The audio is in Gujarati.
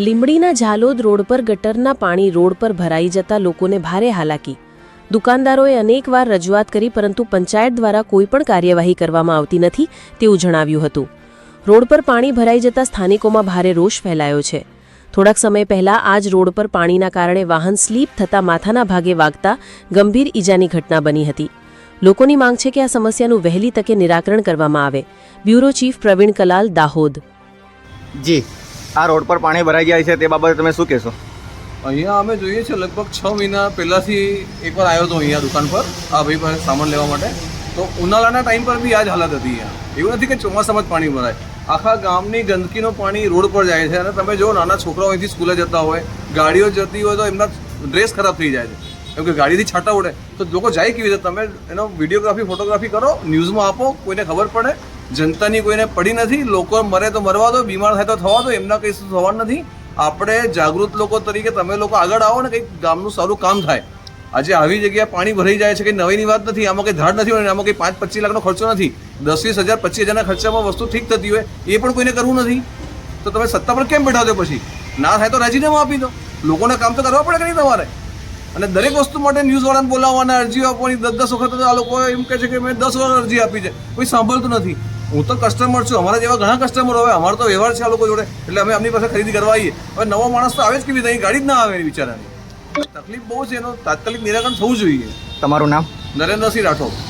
લીંબડીના ઝાલોદ રોડ પર ગટરના પાણી રોડ પર ભરાઈ જતા લોકોને ભારે હાલાકી. દુકાનદારોએ અનેકવાર રજૂઆત કરી, પરંતુ પંચાયત દ્વારા કોઈ પણ કાર્યવાહી કરવામાં આવતી નથી તેવું જણાવ્યું હતું. રોડ પર પાણી ભરાઈ જતા સ્થાનિકોમાં ભારે રોષ ફેલાયો છે. થોડાક સમય પહેલા આ જ રોડ પર પાણીના કારણે વાહન સ્લીપ થતા માથાના ભાગે વાગતા ગંભીર ઈજાની ઘટના બની હતી. લોકોની માંગ છે કે આ સમસ્યાનું વહેલી તકે નિરાકરણ કરવામાં આવે. Bureau chief Praveen Kalal Dahod. જી. આ રોડ પર પાણી ભરાઈ જાય છે તે બાબતે તમે શું કહેશો? અહીંયા અમે જોઈએ છીએ લગભગ છ મહિના પહેલાંથી એકવાર આવ્યો હતો અહીંયા દુકાન પર, આ ભાઈ પાસે સામાન લેવા માટે. તો ઉનાળાના ટાઈમ પર બી આ જ હાલત હતી અહીંયા. એવું નથી કે ચોમાસામાં જ પાણી ભરાય. આખા ગામની ગંદકીનું પાણી રોડ પર જાય છે અને તમે જો નાના છોકરાઓ અહીંથી સ્કૂલે જતા હોય, ગાડીઓ જતી હોય તો એમના ડ્રેસ ખરાબ થઈ જાય છે. કેમ કે ગાડીથી છાંટા ઉડે તો લોકો જાય કેવી રીતે? તમે એનો વિડીયોગ્રાફી, ફોટોગ્રાફી કરો, ન્યૂઝમાં આપો, કોઈને ખબર પડે જનતાની કોઈને પડી નથી, લોકો મરે તો મરવા દો, બીમાર થાય તો થવા દો, એમના કંઈ થવાનું નથી. આપણે જાગૃત લોકો તરીકે તમે લોકો આગળ આવો ને કંઈક ગામનું સારું કામ થાય. આજે આવી જગ્યાએ પાણી ભરાઈ જાય છે કે નવીની વાત નથી, આમાં કંઈ ધાડ નથી હોય આમાં કંઈ પાંચ પચીસ લાખનો ખર્ચો નથી. દસ વીસ હજાર, પચીસ હજારના ખર્ચામાં વસ્તુ ઠીક થતી હોય, એ પણ કોઈને કરવું નથી. તો તમે સત્તા પર કેમ બેઠા દો પછી? ના થાય તો રાજીનામું આપી દો. લોકોના કામ તો કરવા પડે કે નહીં તમારે? અને દરેક વસ્તુ માટે ન્યૂઝવાળાને બોલાવવાના, અરજીઓ આપવાની દસ દસ વખત આ લોકો એમ કહે છે કે મેં દસ વખત અરજી આપી છે. કોઈ સાંભળતું નથી. હું તો કસ્ટમર છું અમારા જેવા ઘણા કસ્ટમર હોય અમારો તો વ્યવહાર છે આ લોકો જોડે. એટલે અમે એમની પાસે ખરીદી કરવા આવીએ. હવે નવો માણસ તો આવે જ કેવી નહીં ગાડી જ ના આવે એની બિચારાની. તકલીફ બહુ છે એનું. તાત્કાલિક નિરાકરણ થવું જોઈએ. તમારું નામ? નરેન્દ્રસિંહ રાઠોડ.